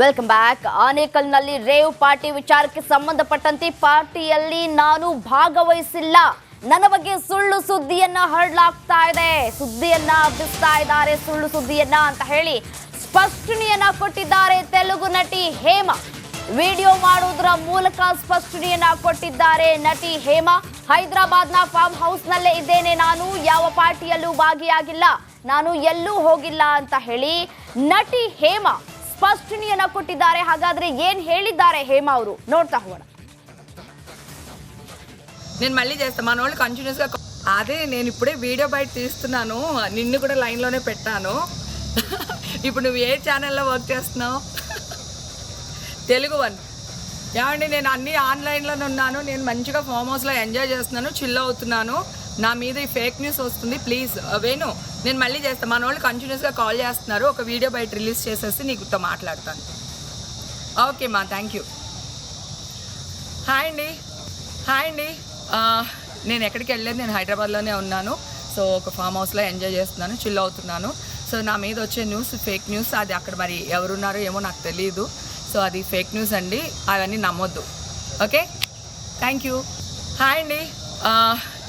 Welcome back ಆನೇಕಲ್ನಲ್ಲಿ rave party ವಿಚಾರಕ್ಕೆ ಸಂಬಂಧಪಟ್ಟಂತೆ ಪಾರ್ಟಿಯಲ್ಲಿ ನಾನು ಭಾಗವಹಿಸಿಲ್ಲ. ನನ್ನ ಬಗ್ಗೆ ಸುಳ್ಳು ಸುದ್ದಿಯನ್ನ ಹರಡಲಾಗ್ತಾ ಇದೆ. ಸುದ್ದಿಯನ್ನ ಹಬ್ಬಿಸ್ತಾ ಇದ್ದಾರೆ, ಸುಳ್ಳು ಸುದ್ದಿಯನ್ನ ಅಂತ ಹೇಳಿ ಸ್ಪಷ್ಟನೆಯನ್ನ ಕೊಟ್ಟಿದ್ದಾರೆ ತೆಲುಗು ನಟಿ ಹೇಮಾ. ವಿಡಿಯೋ ಮಾಡುವುದರ ಮೂಲಕ ಸ್ಪಷ್ಟನೆಯನ್ನ ಕೊಟ್ಟಿದ್ದಾರೆ ನಟಿ ಹೇಮಾ. ಹೈದರಾಬಾದ್ನ ಫಾರ್ಮ್ ಹೌಸ್ನಲ್ಲೇ ಇದ್ದೇನೆ ನಾನು. ಯಾವ ಪಾರ್ಟಿಯಲ್ಲೂ ಭಾಗಿಯಾಗಿಲ್ಲ. ನಾನು ಎಲ್ಲೂ ಹೋಗಿಲ್ಲ ಅಂತ ಹೇಳಿ ನಟಿ ಹೇಮಾ ಸ್ಪಷ್ಟನೆಯನ್ನ ಕೊಟ್ಟಿದ್ದಾರೆ ಹಾಗಾದ್ರೆ ఏం ಹೇಳಿದ್ದಾರೆ ಹೇಮಾ ಅವರು ನೋಡ್ತಾ ಹೋಗೋಣ నేను మళ్ళీ చేస్తాను మన వాళ్ళు కంటిన్యూస్గా అదే నేను ఇప్పుడే వీడియో బయట తీస్తున్నాను నిన్ను కూడా లైన్లోనే పెట్టాను ఇప్పుడు నువ్వు ఏ ఛానల్లో వర్క్ చేస్తున్నావు తెలుగు వన్ ఏమండి నేను అన్ని ఆన్లైన్లోనే ఉన్నాను నేను మంచిగా ఫామ్ హౌస్లో ఎంజాయ్ చేస్తున్నాను చిల్ అవుతున్నాను నా మీద ఈ ఫేక్ న్యూస్ వస్తుంది ప్లీజ్ uh, వేణు నేను మళ్ళీ చేస్తాను మన వాళ్ళు కంటిన్యూస్గా కాల్ చేస్తున్నారు ఒక వీడియో బయట రిలీజ్ చేసేసి నీకుతో మాట్లాడతాను. ఓకే మా థ్యాంక్ యూ హాయ్ అండి. హాయ్ అండి. Uh, నేను ఎక్కడికి వెళ్ళలేదు నేను హైదరాబాద్లోనే ఉన్నాను. సో ఒక ఫామ్ హౌస్లో ఎంజాయ్ చేస్తున్నాను చిల్ అవుతున్నాను. సో నా మీద వచ్చే న్యూస్ ఫేక్ న్యూస్ అది అక్కడ మరి ఎవరున్నారో ఏమో నాకు తెలియదు సో అది ఫేక్ న్యూస్ అండి అవన్నీ నమ్మొద్దు. ఓకే థ్యాంక్ యూ హాయ్ అండి. Uh,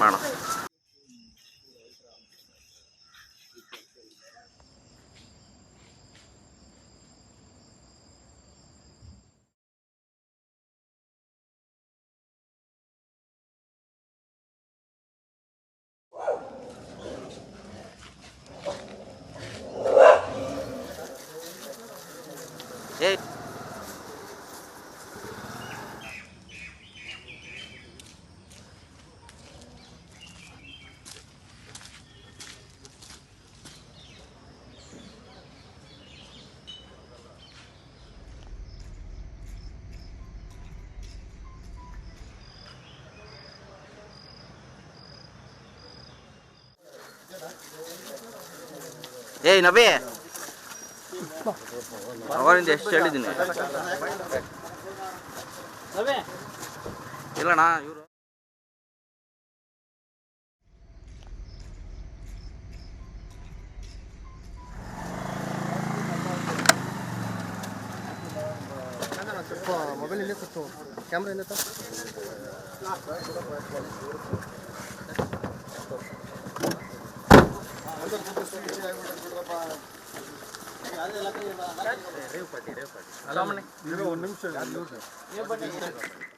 ಮಾಡೋಣ Yeah. ಏಯ್ ನಬಿ ಅವರಿಂದ ಎಷ್ಟು ಹೇಳಿದ್ದೀನಿ. ಇಲ್ಲಣ್ಣ ಇವರು. ಮೊಬೈಲ್ ಇಲ್ಲೇ ಕೊಟ್ಟು ಕ್ಯಾಮ್ರಾ ಇಲ್ಲ ಸಾಮನೆ ಒಂದು ನಿಮಿಷ